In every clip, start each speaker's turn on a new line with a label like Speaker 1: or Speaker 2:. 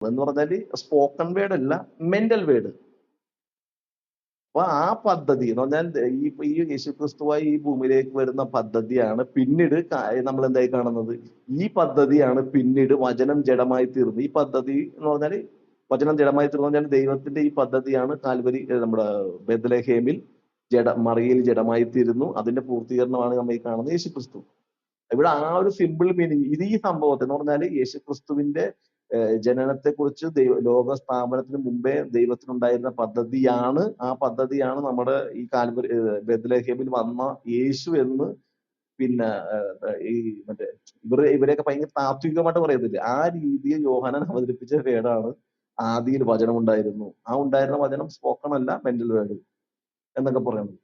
Speaker 1: എന്ന് പറഞ്ഞാൽ spoken word അല്ല മെന്റൽ വേർഡ് അപ്പൊ ആ പദ്ധതി എന്ന് പറഞ്ഞാൽ ഈ ഈ യേശുക്രിസ്തുവായി ഈ ഭൂമിയിലേക്ക് വരുന്ന പദ്ധതിയാണ് പിന്നീട് നമ്മൾ എന്തായി കാണുന്നത്? ഈ പദ്ധതിയാണ് പിന്നീട് വചനം ജഡമായി തീർന്നത്. ഈ പദ്ധതി എന്ന് പറഞ്ഞാൽ വചനം ജഡമായി തീർന്നു പറഞ്ഞാൽ ദൈവത്തിന്റെ ഈ പദ്ധതിയാണ് കാൽവരി നമ്മുടെ ബദലഹേമിൽ ജഡ മറിയിൽ ജഡമായി തീരുന്നു. അതിന്റെ പൂർത്തീകരണമാണ് നമ്മൾ ഈ കാണുന്നത് യേശു ക്രിസ്തു ഇവിടെ ആ ഒരു സിമ്പിൾ മീനിങ് ഇത് ഈ സംഭവത്തെ എന്ന് പറഞ്ഞാൽ യേശുക്രിസ്തുവിന്റെ ജനനത്തെ കുറിച്ച് ദൈവ ലോക സ്ഥാപനത്തിന് മുമ്പേ ദൈവത്തിനുണ്ടായിരുന്ന പദ്ധതിയാണ് ആ പദ്ധതിയാണ് നമ്മുടെ ഈ കാൽവരി ബദലഹേമിൽ വന്ന യേശു എന്ന് പിന്നെ ഈ മറ്റേ ഇവർ ഇവരെയൊക്കെ ഭയങ്കര താത്വികമായിട്ട് പറയത്തില്ലേ? ആ രീതിയിൽ യോഹനൻ അവതരിപ്പിച്ച വേടാണ് ആദിയിൽ വചനം ഉണ്ടായിരുന്നു ആ ഉണ്ടായിരുന്ന വചനം സ്പോക്കൺ അല്ല മെന്റൽ വേർഡ് എന്നൊക്കെ പറയുന്നത്.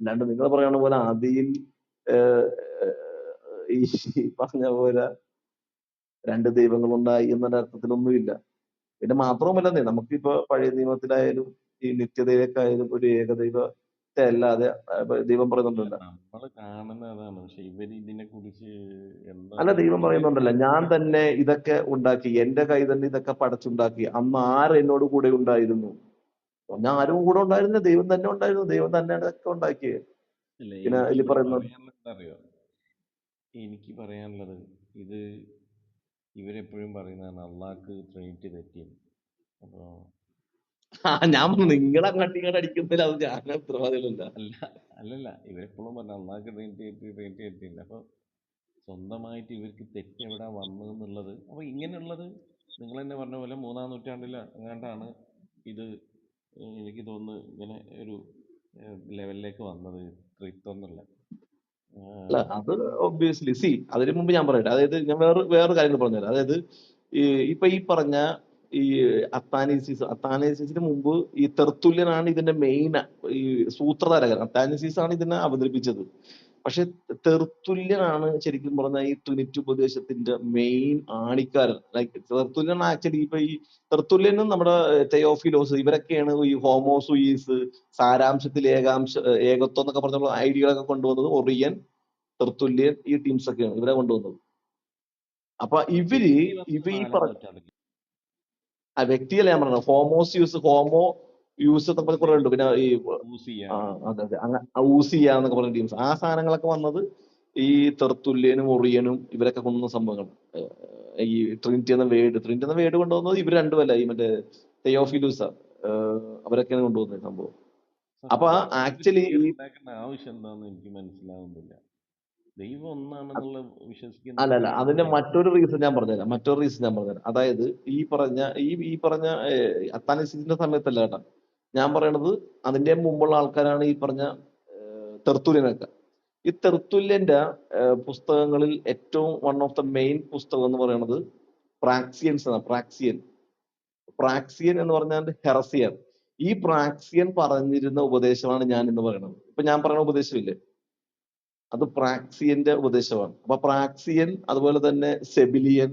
Speaker 1: അല്ലാണ്ട് നിങ്ങൾ പറയുന്ന പോലെ ആദിയിൽ ഈ പറഞ്ഞ പോലെ രണ്ട് ദൈവങ്ങളുണ്ടായി എന്നുള്ള അർത്ഥത്തിലൊന്നുമില്ല. പിന്നെ മാത്രവുമല്ലെന്നേ നമുക്കിപ്പോ പഴയ നിയമത്തിലായാലും ഈ നിത്യതയിലേക്കായാലും ഒരു ഏകദൈവ അല്ലാതെ ദൈവം പറയുന്നുണ്ടല്ലോ. അല്ല ദൈവം പറയുന്നുണ്ടല്ല ഞാൻ തന്നെ ഇതൊക്കെ ഉണ്ടാക്കി എന്റെ കൈ തന്നെ ഇതൊക്കെ പടച്ചുണ്ടാക്കി അന്ന് ആര് എന്നോട് കൂടെ ഉണ്ടായിരുന്നു? ഞാൻ ആരും കൂടെ ഉണ്ടായിരുന്നില്ല ദൈവം തന്നെ ഉണ്ടായിരുന്നു ദൈവം തന്നെ ഇതൊക്കെ ഉണ്ടാക്കിയത് പിന്നെ ഇതിൽ പറയുന്നത്
Speaker 2: എനിക്ക് പറയാനുള്ളത് ഇത് ഇവരെപ്പോഴും പറയുന്നതാണ് അള്ളാഹ്ക്ക് ട്രിനിറ്റി തെറ്റിയെന്ന് അപ്പൊ
Speaker 1: ആ ഞാൻ നിങ്ങൾ അങ്ങോട്ട് ഇങ്ങോട്ട് അടിക്കുന്നില്ല അത് ഞാൻ ഉത്തരവാദികളല്ല.
Speaker 2: അല്ല അല്ലല്ല ഇവരെപ്പോഴും പറഞ്ഞു അള്ളാഹ്ക്ക് ട്രിനിറ്റി തെറ്റി ട്രിനിറ്റി തെറ്റിയില്ല അപ്പൊ സ്വന്തമായിട്ട് ഇവർക്ക് തെറ്റ് എവിടെ വന്നു എന്നുള്ളത് അപ്പൊ ഇങ്ങനെയുള്ളത് നിങ്ങൾ തന്നെ പറഞ്ഞ പോലെ മൂന്നാം നൂറ്റാണ്ടിൽ എങ്ങാണ്ടാണ് ഇത് എനിക്ക് തോന്നുന്നു ഇങ്ങനെ ഒരു ലെവലിലേക്ക് വന്നത് ത്രിത്വം എന്നുള്ള.
Speaker 1: അല്ല അത് ഒബ്വിയസ്ലി സി അതിനു മുമ്പ് ഞാൻ പറയട്ടെ. അതായത് ഞാൻ വേറെ വേറെ കാര്യങ്ങൾ പറഞ്ഞുതരാം. അതായത് ഇപ്പൊ ഈ പറഞ്ഞ ഈ അത്താനീസിസ് അത്താനീസിസിന് മുമ്പ് ഈ തെർത്തുല്യനാണ് ഇതിന്റെ മെയിൻ ഈ സൂത്രധാരകൻ. അത്താനീസിസ് ആണ് ഇതിനെ അവതരിപ്പിച്ചത്. പക്ഷെ തെർത്തുല്യനാണ് ശരിക്കും പറഞ്ഞ ഈ ട്രിനിറ്റി ഉപദേശത്തിന്റെ മെയിൻ ആണിക്കാരൻ. ലൈക്ക് തെർത്തുല്യൻ ആക്ച്വലി ഇപ്പൊ ഈ തെർത്തുല്യനും നമ്മുടെ തെയോഫിലോസ് ഇവരൊക്കെയാണ് ഈ ഹോമോസുയീസ് സാരാംശത്തിൽ ഏകാംശ ഏകത്വം എന്നൊക്കെ പറഞ്ഞുള്ള ഐഡിയകളൊക്കെ കൊണ്ടുവന്നത് ഒറിയൻ തെർത്തുല്യൻ ഈ ടീംസ് ഒക്കെയാണ് ഇവരെ കൊണ്ടുവന്നത്. അപ്പൊ ഇവർ ഇവ ഈ പറഞ്ഞ ആ വ്യക്തിയല്ല ഞാൻ പറഞ്ഞത്. ഹോമോസ് യൂസ് ഹോമോ യൂസ് കുറെ ഉണ്ട് പിന്നെ ഈ അതെ അതെ. അങ്ങനെ ഊസിയ എന്നൊക്കെ പറഞ്ഞ ടീംസ് ആ സാധനങ്ങളൊക്കെ വന്നത് ഈ തെർത്തുല്യനും ഒറിയനും ഇവരൊക്കെ കൊണ്ടുവന്ന സംഭവങ്ങൾ ഈ ട്രിനിറ്റി എന്ന വേഡ് ട്രിനിറ്റി എന്ന വേഡ് കൊണ്ടുവന്നത് ഇവർ രണ്ടുമല്ല. ഈ മറ്റേ തെയോഫിലൂസ അവരൊക്കെയാണ് കൊണ്ടുവന്നത് സംഭവം. അപ്പൊ ആക്ച്വലി
Speaker 2: ആവശ്യം എന്താന്ന് എനിക്ക് മനസ്സിലാവുന്നില്ല. ദൈവം ഒന്നാണെന്നുള്ള വിശ്വസിക്കുന്ന
Speaker 1: അല്ല അല്ല. അതിന്റെ മറ്റൊരു റീസൺ ഞാൻ പറഞ്ഞുതരാം. മറ്റൊരു റീസൺ ഞാൻ പറഞ്ഞുതരാം. അതായത് ഈ പറഞ്ഞ ഈ ഈ പറഞ്ഞ അത്താനിസിന്റെ സമയത്തല്ല കേട്ടാ. ഞാൻ പറയണത് അതിന്റെ മുമ്പുള്ള ആൾക്കാരാണ് ഈ പറഞ്ഞ തെർത്തുല്യനൊക്കെ. ഈ തെർത്തുല്യന്റെ പുസ്തകങ്ങളിൽ ഏറ്റവും വൺ ഓഫ് ദ മെയിൻ പുസ്തകം എന്ന് പറയുന്നത് പ്രാക്സിയൻസ് ആണ് പ്രാക്സിയൻ. പ്രാക്സിയൻ എന്ന് പറഞ്ഞാൽ ഹെറസിയാണ് ഈ പ്രാക്സിയൻ പറഞ്ഞിരുന്ന ഉപദേശമാണ് ഞാൻ ഇന്ന് പറയുന്നത് ഇപ്പൊ ഞാൻ പറയുന്ന ഉപദേശമില്ലേ? അത് പ്രാക്സിയന്റെ ഉപദേശമാണ്. അപ്പൊ പ്രാക്സിയൻ അതുപോലെ തന്നെ സെബിലിയൻ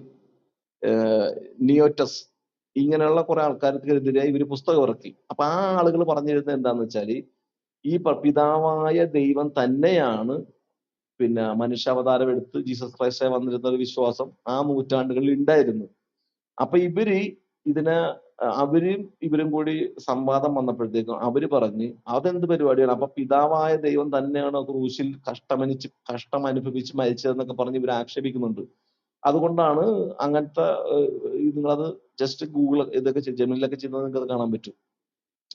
Speaker 1: നിയോറ്റസ് ഇങ്ങനെയുള്ള കുറെ ആൾക്കാർക്കെതിരെ ഇവർ പുസ്തകം ഇറക്കി. അപ്പൊ ആ ആളുകൾ പറഞ്ഞിരുന്നത് എന്താന്ന് വെച്ചാൽ ഈ പിതാവായ ദൈവം തന്നെയാണ് പിന്നെ മനുഷ്യാവതാരം എടുത്ത് ജീസസ് ക്രൈസ്റ്റ് വന്നിരുന്ന ഒരു വിശ്വാസം ആ നൂറ്റാണ്ടുകളിൽ ഉണ്ടായിരുന്നു. അപ്പൊ ഇവർ ഇതിനെ അവരും ഇവരും കൂടി സംവാദം വന്നപ്പോഴത്തേക്കും അവർ പറഞ്ഞ് അതെന്ത് പരിപാടിയാണ്? അപ്പൊ പിതാവായ ദൈവം തന്നെയാണ് ക്രൂശിൽ കഷ്ടമനിച്ച് കഷ്ടം അനുഭവിച്ച് മരിച്ചതെന്നൊക്കെ പറഞ്ഞ് ഇവർ ആക്ഷേപിക്കുന്നുണ്ട്. അതുകൊണ്ടാണ് അങ്ങനത്തെ നിങ്ങളത് ജസ്റ്റ് ഗൂഗിൾ ഇതൊക്കെ ജെമിനിലൊക്കെ ചെയ്യുന്നത് നിങ്ങൾക്ക് അത് കാണാൻ പറ്റും.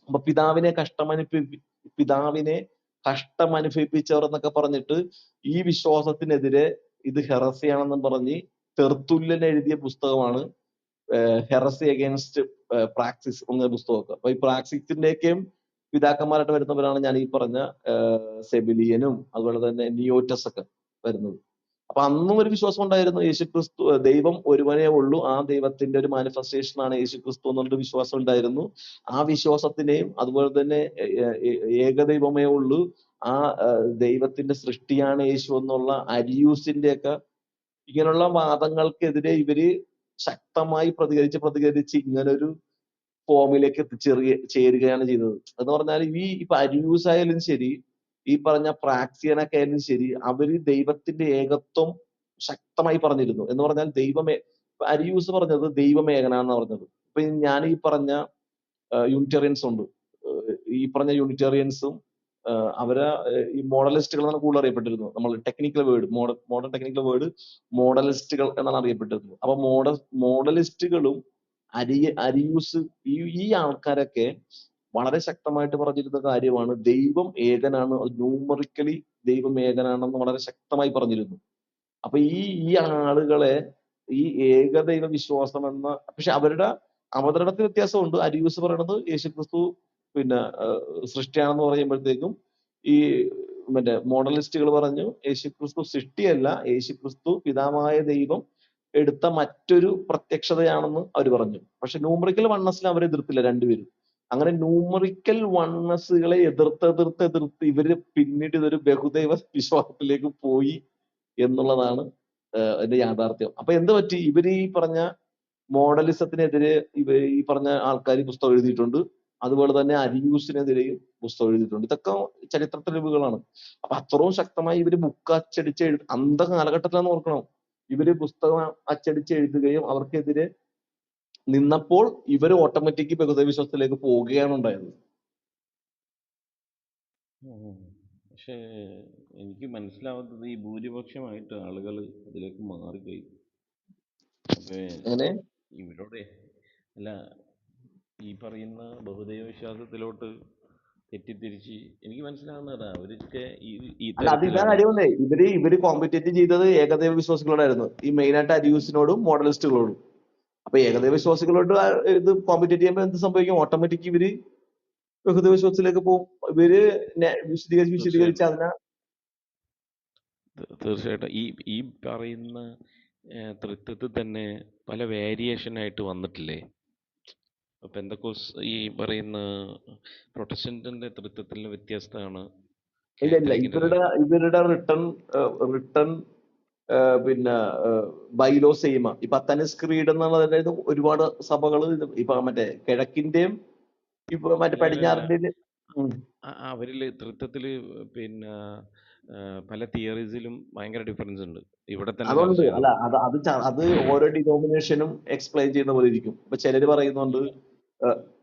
Speaker 1: അപ്പൊ പിതാവിനെ കഷ്ടമനുഭവി പിതാവിനെ കഷ്ടം അനുഭവിപ്പിച്ചവർ എന്നൊക്കെ പറഞ്ഞിട്ട് ഈ വിശ്വാസത്തിനെതിരെ ഇത് ഹെറസിയാണെന്നും പറഞ്ഞ് തെർത്തുല്യൻ എഴുതിയ പുസ്തകമാണ് ഹെറസി അഗേൻസ്റ്റ് പ്രാക്സിസ് എന്ന പുസ്തകമൊക്കെ. അപ്പൊ ഈ പ്രാക്സിസിന്റെയൊക്കെയും പിതാക്കന്മാരായിട്ട് വരുന്നവരാണ് ഞാൻ ഈ പറഞ്ഞ സെബിലിയനും അതുപോലെ തന്നെ നിയോറ്റസ് ഒക്കെ വരുന്നത്. അപ്പൊ അന്നും ഒരു വിശ്വാസം ഉണ്ടായിരുന്നു യേശു ക്രിസ്തു ദൈവം ഒരുവനേ ഉള്ളൂ ആ ദൈവത്തിന്റെ ഒരു മാനിഫെസ്റ്റേഷൻ ആണ് യേശു ക്രിസ്തു എന്നുള്ള വിശ്വാസം ഉണ്ടായിരുന്നു. ആ വിശ്വാസത്തിനെയും അതുപോലെ തന്നെ ഏകദൈവമേ ഉള്ളൂ ആ ദൈവത്തിന്റെ സൃഷ്ടിയാണ് യേശു എന്നുള്ള അരിയൂസിന്റെ ഒക്കെ ഇങ്ങനെയുള്ള വാദങ്ങൾക്കെതിരെ ഇവർ ശക്തമായി പ്രതികരിച്ച് പ്രതികരിച്ച് ഇങ്ങനൊരു ഫോമിലേക്ക് എത്തിച്ചേറുക ചേരുകയാണ് ചെയ്തത്. എന്ന് പറഞ്ഞാൽ ഈ ഇപ്പൊ അരിയൂസ് ആയാലും ശരി ഈ പറഞ്ഞ പ്രാക്സിയനൊക്കെ ആയാലും ശരി അവർ ദൈവത്തിന്റെ ഏകത്വം ശക്തമായി പറഞ്ഞിരുന്നു. എന്ന് പറഞ്ഞാൽ ദൈവമേ അരിയൂസ് പറഞ്ഞത് ദൈവമേഖനാന്ന് പറഞ്ഞത്. ഇപ്പൊ ഞാൻ ഈ പറഞ്ഞ യൂണിറ്റേറിയൻസ് ഉണ്ട്. ഈ പറഞ്ഞ യൂണിറ്റേറിയൻസും അവരെ ഈ മോഡലിസ്റ്റുകൾ എന്നാണ് കൂടുതൽ അറിയപ്പെട്ടിരുന്നത്. നമ്മൾ technical word modal modern technical word മോഡലിസ്റ്റുകൾ എന്നാണ് അറിയപ്പെട്ടിരുന്നത്. അപ്പൊ മോഡ മോഡലിസ്റ്റുകളും അരിയ അരിയൂസ് ഈ ഈ ആൾക്കാരൊക്കെ വളരെ ശക്തമായിട്ട് പറഞ്ഞിരുന്ന കാര്യമാണ് ദൈവം ഏകനാണ് ന്യൂമറിക്കലി ദൈവം ഏകനാണെന്ന് വളരെ ശക്തമായി പറഞ്ഞിരുന്നു. അപ്പൊ ഈ ഈ ആളുകളെ ഈ ഏകദൈവ വിശ്വാസം എന്ന പക്ഷെ അവരുടെ അവതരണത്തിൽ വ്യത്യാസമുണ്ട്. അരിയൂസ് പറയണത് യേശുക്രിസ്തു പിന്നെ സൃഷ്ടിയാണെന്ന് പറയുമ്പോഴത്തേക്കും ഈ മറ്റേ മോഡലിസ്റ്റുകൾ പറഞ്ഞു യേശുക്രിസ്തു സൃഷ്ടിയല്ല യേശുക്രിസ്തു പിതാവായ ദൈവം എടുത്ത മറ്റൊരു പ്രത്യക്ഷതയാണെന്ന് അവർ പറഞ്ഞു. പക്ഷെ ന്യൂമറിക്കൽ വണ്ണസിൽ അവർ എതിർത്തില്ല രണ്ടുപേരും. അങ്ങനെ ന്യൂമറിക്കൽ വണ്ണസുകളെ എതിർത്ത് എതിർത്ത് എതിർത്ത് ഇവർ പിന്നീട് ഇതൊരു ബഹുദൈവ വിശ്വാസത്തിലേക്ക് പോയി എന്നുള്ളതാണ് അതിന്റെ യാഥാർത്ഥ്യം. അപ്പൊ എന്ത് പറ്റി? ഇവർ ഈ പറഞ്ഞ മോഡലിസത്തിനെതിരെ ഇവ ഈ പറഞ്ഞ ആൾക്കാർ പുസ്തകം എഴുതിയിട്ടുണ്ട്. അതുപോലെ തന്നെ അരിയൂസിനെതിരെയും പുസ്തകം എഴുതിയിട്ടുണ്ട്. ഇതൊക്കെ ചരിത്ര തെളിവുകളാണ് അപ്പൊ അത്രയും ശക്തമായി ഇവർ ബുക്ക് അച്ചടിച്ച് എഴു അന്ത കാലഘട്ടത്തിലാന്ന് ഓർക്കണം. ഇവർ പുസ്തകം അച്ചടിച്ച് എഴുതുകയും അവർക്കെതിരെ നിന്നപ്പോൾ ഇവർ ഓട്ടോമാറ്റിക് ബഹുദൈവ വിശ്വാസത്തിലേക്ക് പോവുകയാണ് ഉണ്ടായത്.
Speaker 2: പക്ഷേ എനിക്ക് മനസ്സിലാവാത്തത് ഈ ഭൂരിപക്ഷമായിട്ട് ആളുകൾ അതിലേക്ക് മാറിക്കഴിഞ്ഞു ഇവരോട് അല്ല ഈ പറയുന്ന ബഹുദൈവ വിശ്വാസത്തിലോട്ട് തെറ്റിദ്ധരിച്ച് എനിക്ക് മനസ്സിലാവുന്നതാ. അവരൊക്കെ ഈ ഈ
Speaker 1: അല്ല അത് ഇതാ
Speaker 2: തരത്തിലാണ്
Speaker 1: കാര്യമല്ലേ ഇവർ ഇവർ കോമ്പറ്റേറ്റ് ചെയ്തത് ഏകദൈവ വിശ്വാസികളോടായിരുന്നു. ഈ മെയിൻ ആയിട്ട് അരിയൂസിനോടും മോഡലിസ്റ്റുകളോടും. അപ്പൊ ഏകദൈവ വിശ്വാസികളോട് ഇത് കോമ്പറ്റേറ്റ് ചെയ്യുമ്പോൾ എന്ത് സംഭവിക്കും? ഓട്ടോമാറ്റിക് ഇവർ ബഹുദൈവ വിശ്വാസത്തിലേക്ക് പോകും. ഇവർ വിശദീകരിച്ച് വിശദീകരിച്ച് അതിനെ
Speaker 2: തീർച്ചയായിട്ടും. ഈ ഈ പറയുന്ന തൃത്വത്തിൽ തന്നെ പല വേരിയേഷൻ ആയിട്ട് വന്നിട്ടില്ലേ? പെന്തക്കോസ് ഈ പറയുന്ന പ്രൊട്ടസ്റ്റന്റിന്റെ തൃത്വത്തിൽ വ്യത്യസ്തമാണ്
Speaker 1: ഇല്ല ഇല്ല. ഇവരുടെ ഇവരുടെ റിട്ടേൺ റിട്ടേൺ പിന്നെ ബൈലോ സെയിമ. ഇപ്പൊ അത്തനസ് ക്രീഡ് എന്നുള്ളത് ഒരുപാട് സഭകൾ ഇപ്പൊ മറ്റേ കിഴക്കിന്റെയും ഇപ്പൊ മറ്റേ
Speaker 2: പടിഞ്ഞാറിന്റെ അവരിൽ തൃത്വത്തിൽ പിന്നെ പല തിയറീസിലും ഭയങ്കര ഡിഫറൻസ് ഉണ്ട്. ഇവിടെ തന്നെ
Speaker 1: അതുകൊണ്ട് അല്ല അത് അത് ഓരോ ഡിനോമിനേഷനും എക്സ്പ്ലെയിൻ ചെയ്യുന്ന പോലെ ഇരിക്കും. ഇപ്പൊ ചിലര് പറയുന്നുണ്ട്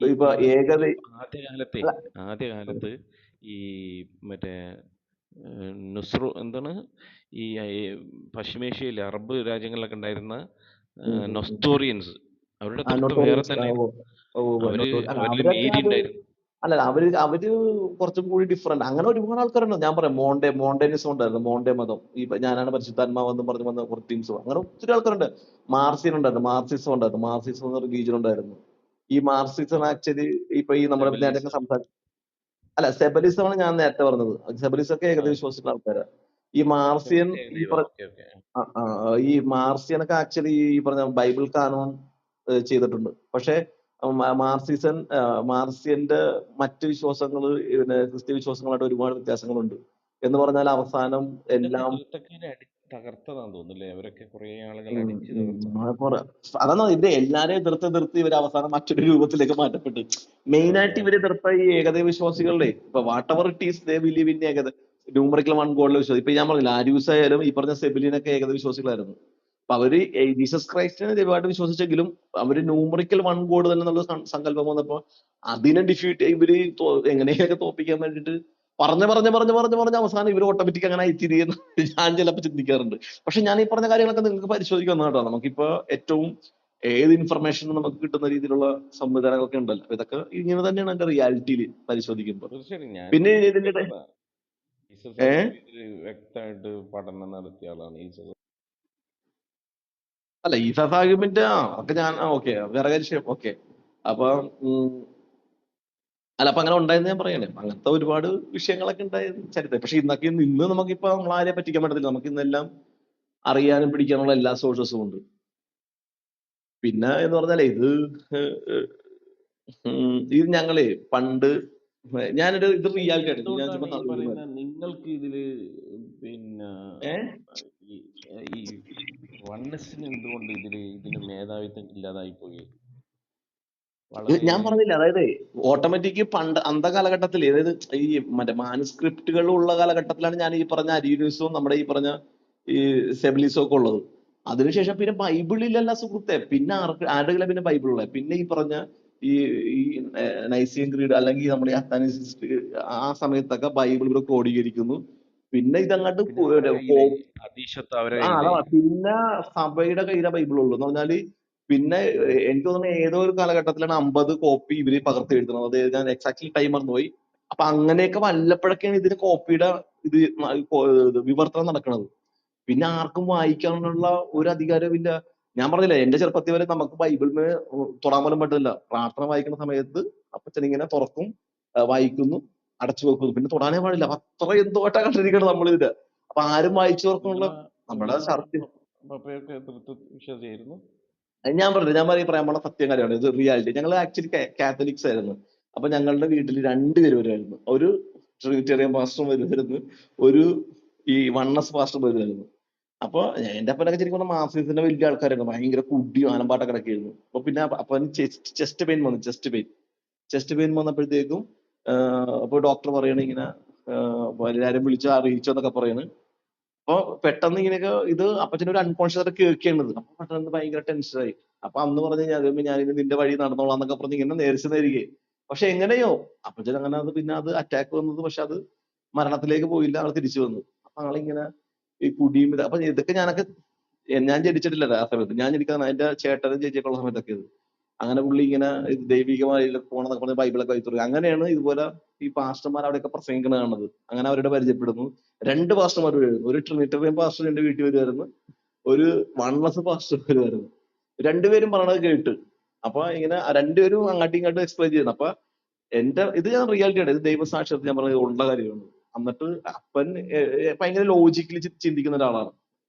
Speaker 1: ഇപ്പൊ
Speaker 2: ഈ
Speaker 1: ഏകദ
Speaker 2: ആദ്യകാലത്തെ ആദ്യകാലത്ത് ഈ മറ്റേ നുസ്രു എന്താണ്? ഈ പശ്ചിമേഷ്യയിൽ അറബ് രാജ്യങ്ങളിലൊക്കെ ഉണ്ടായിരുന്ന. നൊസ്തോറിയൻസ്. അവരുടെ വേറെ തന്നെ
Speaker 1: അവർ അല്ല അവർ അവർ കുറച്ചും കൂടി ഡിഫറെന്റ് അങ്ങനെ ഒരുപാട് ആൾക്കാരുണ്ട്. ഞാൻ പറയാം മോണ്ടെ മോണ്ടേനിസം ഉണ്ടായിരുന്നു. മോണ്ടെ മതം. ഈ ഞാനാണ് പരിശുദ്ധാത്മാവെന്ന് പറഞ്ഞു വന്ന കുറച്ച് ടീംസ് അങ്ങനെ ഒത്തിരി ആൾക്കാരുണ്ട്. മാർസിൻ ഉണ്ടായിരുന്നു. മാർസിസം ഉണ്ടായിരുന്നു. മാർസിസം എന്ന റിലീജിയൻ ഉണ്ടായിരുന്നു. ഈ മാർസിസം ആക്ച്വലി ഇപ്പൊ ഈ നമ്മുടെ നേരത്തെ സംസാരിച്ചു അല്ല സെബലിസം ആണ് ഞാൻ നേരത്തെ പറഞ്ഞത്. സെബലിസം ഒക്കെ ഏകദേശം വിശ്വസിക്കുന്ന ആൾക്കാരാണ് ഈ മാർസിയൻ ഈ മാർസിയൻ മാർസിയനൊക്കെ ആക്ച്വലി ഈ പറഞ്ഞ ബൈബിൾ കാനോൺ ചെയ്തിട്ടുണ്ട്. പക്ഷെ മാർസിസൻ മാർസിയന്റെ മറ്റ് വിശ്വാസങ്ങൾ പിന്നെ ക്രിസ്ത്യ വിശ്വാസങ്ങളായിട്ട് ഒരുപാട് വ്യത്യാസങ്ങളുണ്ട്. എന്ന് പറഞ്ഞാൽ അവസാനം എല്ലാം
Speaker 2: തകർത്തതാന്ന് തോന്നുന്നില്ലേ അവരൊക്കെ കുറെ ആളുകൾ അടിച്ചു
Speaker 1: അതാണ് ഇവർ എല്ലാരെയും എതിർത്ത് എതിർത്ത് ഇവർ അവസാനം മറ്റൊരു രൂപത്തിലേക്ക് മാറ്റപ്പെട്ടു? മെയിൻ ആയിട്ട്
Speaker 2: ഇവർ
Speaker 1: എതിർത്ത ഈ ഏകദൈവ വിശ്വാസികളുടെ ഇപ്പൊ whatever it is they believe in ഏകദ numerical one ഗോഡിലെ വിശ്വാസം. ഇപ്പൊ ഞാൻ പറഞ്ഞില്ല ആര്യൂസ് ആയാലും ഈ പറഞ്ഞ സെബിലിനൊക്കെ ഏകദൈവ വിശ്വാസികളായിരുന്നു. അപ്പൊ അവർ ഈ ജീസസ് ക്രൈസ്റ്റിനെ ദൈവമായിട്ട് വിശ്വസിച്ചെങ്കിലും അവർ ന്യൂമറിക്കൽ വൺ ഗോഡ് തന്നെ എന്നുള്ള സങ്കല്പം വന്നപ്പോ അതിനെ ഡിഫീറ്റ് ഇവർ എങ്ങനെയൊക്കെ തോപ്പിക്കാൻ വേണ്ടിട്ട് പറഞ്ഞ് പറഞ്ഞ് പറഞ്ഞ് പറഞ്ഞ് പറഞ്ഞ് അവസാനം ഇവർ ഓട്ടോമാറ്റിക് അങ്ങനെ തിരിയുന്നു. ഞാൻ ചിലപ്പോൾ ചിന്തിക്കാറുണ്ട്. പക്ഷെ ഞാൻ ഈ പറഞ്ഞ കാര്യങ്ങളൊക്കെ നിങ്ങൾക്ക് പരിശോധിക്കാൻ കേട്ടോ. നമുക്കിപ്പോ ഏറ്റവും ഏത് ഇൻഫർമേഷൻ നമുക്ക് കിട്ടുന്ന രീതിയിലുള്ള സംവിധാനങ്ങളൊക്കെ ഉണ്ടല്ലോ. ഇതൊക്കെ ഇങ്ങനെ തന്നെയാണ് എന്റെ റിയാലിറ്റിയിൽ പരിശോധിക്കുമ്പോൾ പിന്നെ ഇതിന്റെ
Speaker 2: ഈസ വ്യക്തമായിട്ട് പഠനം നടത്തിയ ആളാണ് ഈ
Speaker 1: അല്ല ഈ സാഹിബിന്റെ ആ ഒക്കെ ഞാൻ ഓക്കെ വേറെ കാര്യം ഓക്കെ. അപ്പൊ അല്ല അപ്പൊ അങ്ങനെ ഉണ്ടായിരുന്നു ഞാൻ പറയണേ അങ്ങനത്തെ ഒരുപാട് വിഷയങ്ങളൊക്കെ ഉണ്ടായത് ചരിത്രം പക്ഷെ ഇന്നൊക്കെ ഇന്ന് നമുക്കിപ്പോ നമ്മൾ ആരെ പറ്റിക്കാൻ പറ്റത്തില്ല. നമുക്ക് ഇന്നെല്ലാം അറിയാനും പിടിക്കാനുള്ള എല്ലാ സോഴ്സസും ഉണ്ട്. പിന്നെ എന്ന് പറഞ്ഞാലേ ഇത് ഇത് ഞങ്ങളെ പണ്ട് ഞാനൊരു ഇത് റിയാലിറ്റി ആയിട്ട്
Speaker 2: നിങ്ങൾക്ക് ഇതിൽ പിന്നെ ഈ വണ്ണസിന് എന്തുകൊണ്ട് ഇതിൽ ഇതിന് മേധാവിത്വം ഇല്ലാതായി പോയി?
Speaker 1: ഞാൻ പറഞ്ഞില്ല അതായത് ഓട്ടോമാറ്റിക് പണ്ട് അന്ത കാലഘട്ടത്തിൽ അതായത് ഈ മറ്റേ മാനുസ്ക്രിപ്റ്റുകൾ ഉള്ള കാലഘട്ടത്തിലാണ് ഞാൻ ഈ പറഞ്ഞ അരീനൂസും നമ്മുടെ ഈ പറഞ്ഞ ഈ സെബിലിസും ഒക്കെ ഉള്ളത്. അതിനുശേഷം പിന്നെ ബൈബിളിലല്ല സുഹൃത്തെ. പിന്നെ ആർക്ക് ആരുടെ പിന്നെ ബൈബിൾ ഉള്ളത് പിന്നെ ഈ പറഞ്ഞ ഈ ഈ നൈസിയൻ ക്രീഡ് അല്ലെങ്കിൽ നമ്മുടെ അത്താനിസിസ്റ്റ് ആ സമയത്തൊക്കെ ബൈബിൾ ഇവിടെ ക്രോഡീകരിക്കുന്നു. പിന്നെ ഇതങ്ങോട്ട്
Speaker 2: പിന്നെ
Speaker 1: സഭയുടെ കയ്യിലെ ബൈബിൾ ഉള്ളൂ എന്ന് പറഞ്ഞാൽ പിന്നെ എനിക്ക് തോന്നുന്നു ഏതോ ഒരു കാലഘട്ടത്തിലാണ് അമ്പത് കോപ്പി ഇവർ പകർത്തി എഴുതുന്നത് അത് ഞാൻ എക്സാക്ട്ലി ടൈം മറന്നുപോയി. അപ്പൊ അങ്ങനെയൊക്കെ വല്ലപ്പോഴൊക്കെയാണ് ഇതിന് കോപ്പിയുടെ ഇത് വിവർത്തനം നടക്കുന്നത്. പിന്നെ ആർക്കും വായിക്കാനുള്ള ഒരു അധികാരവും ഇല്ല. ഞാൻ പറഞ്ഞില്ലേ എന്റെ ചെറുപ്പത്തിൽ വരെ നമുക്ക് ബൈബിളിന് തൊടാൻ പോലും പറ്റില്ല പ്രാർത്ഥന വായിക്കുന്ന സമയത്ത് അപ്പച്ചൻ ഇങ്ങനെ തുറക്കും വായിക്കുന്നു അടച്ചു വെക്കുന്നു. പിന്നെ തൊടാനേ പാടില്ല. അത്ര എന്തോട്ടാ കണ്ടിരിക്കണം നമ്മളിതിന്റെ അപ്പൊ ആരും വായിച്ചു തുറക്കുന്നുള്ള നമ്മുടെ
Speaker 2: നിങ്ങളെ
Speaker 1: ഞാൻ പറഞ്ഞു ഞാൻ പറയും പറയാൻ പോണ സത്യം കാര്യമാണ്. ഇത് റിയാലിറ്റി ഞങ്ങൾ ആക്ച്വലി കാത്തലിക്സ് ആയിരുന്നു. അപ്പൊ ഞങ്ങളുടെ വീട്ടിൽ രണ്ടുപേര് വരുമായിരുന്നു ഒരു ട്രിനിറ്റേറിയൻ പാസ്റ്റർ വരുമായിരുന്നു ഒരു ഈ വണ്ണസ് പാസ്റ്റർ വരുമായിരുന്നു. അപ്പൊ എന്റെ അപ്പനൊക്കെ ശരിക്കും പറഞ്ഞാൽ മാസത്തിന്റെ വലിയ ആൾക്കാരായിരുന്നു. ഭയങ്കര കുടിയും ആനമ്പാട്ടൊക്കെ കിടക്കായിരുന്നു അപ്പൊ പിന്നെ അപ്പ- അപ്പന് ചെസ്റ്റ് പെയിൻ വന്നു ചെസ്റ്റ് പെയിൻ. ചെസ്റ്റ് പെയിൻ വന്നപ്പോഴത്തേക്കും അപ്പൊ ഡോക്ടർ പറയണ ഇങ്ങനെ എല്ലാരും വിളിച്ച് അറിയിച്ചു എന്നൊക്കെ പറയണ്. അപ്പൊ പെട്ടെന്ന് ഇങ്ങനെയൊക്കെ ഇത് അപ്പച്ചന് ഒരു അൺകോൺഷ്യസ് ആയിട്ട് കേൾക്കേണ്ടത്. അപ്പൊ പെട്ടെന്ന് ഭയങ്കര ടെൻഷനായി അപ്പൊ അന്ന് പറഞ്ഞു ഞാൻ ഇനി നിന്റെ വഴി നടന്നോളാം എന്നൊക്കെ പറഞ്ഞ് ഇങ്ങനെ നേരിച്ച് നേരികെ. പക്ഷെ എങ്ങനെയോ അപ്പച്ചൻ അങ്ങനെ അത് പിന്നെ അത് അറ്റാക്ക് വന്നത് പക്ഷെ അത് മരണത്തിലേക്ക് പോയില്ല ആൾ തിരിച്ചു വന്നു. അപ്പൊ ആളിങ്ങനെ ഈ കുടിയും അപ്പൊ ഇതൊക്കെ ഞാനൊക്കെ ഞാൻ ജനിച്ചിട്ടില്ല ആ സമയത്ത്. ഞാൻ ജനിക്കാൻ എന്റെ ചേട്ടനും ചേച്ചിയൊക്കെ ഉള്ള സമയത്തൊക്കെ ഇത്. അങ്ങനെ പുള്ളി ഇങ്ങനെ ദൈവികമായി ദൈവികമായി പോണെന്നൊക്കെ പറഞ്ഞ് ബൈബിളൊക്കെ വായിച്ചു തുടങ്ങി. അങ്ങനെയാണ് ഇതുപോലെ ഈ പാസ്റ്റർമാർ അവിടെയൊക്കെ പ്രസംഗിക്കണ കാണുന്നത്. അങ്ങനെ അവരുടെ പരിചയപ്പെടുന്നു. രണ്ട് പാസ്റ്റർമാർ വരുന്നു. ഒരു ട്രിനിറ്ററിയൻ പാസ്റ്റർ എന്റെ വീട്ടിൽ വരുമായിരുന്നു ഒരു വൺലസ് പാസ്റ്റർ വരുമായിരുന്നു രണ്ടുപേരും പറയണത് കേട്ട്. അപ്പൊ ഇങ്ങനെ രണ്ടുപേരും അങ്ങോട്ടും ഇങ്ങോട്ടും എക്സ്പ്ലെയിൻ ചെയ്യുന്നു. അപ്പൊ എന്റെ ഇത് ഞാൻ റിയാലിറ്റി ആണ്. ഇത് ദൈവസാക്ഷ്യത്തിൽ ഞാൻ പറഞ്ഞത് ഉള്ള കാര്യമാണ്. എന്നിട്ട് അപ്പൻ ഭയങ്കര ലോജിക്കലി ചിന്തിക്കുന്ന ഒരാളാണ്.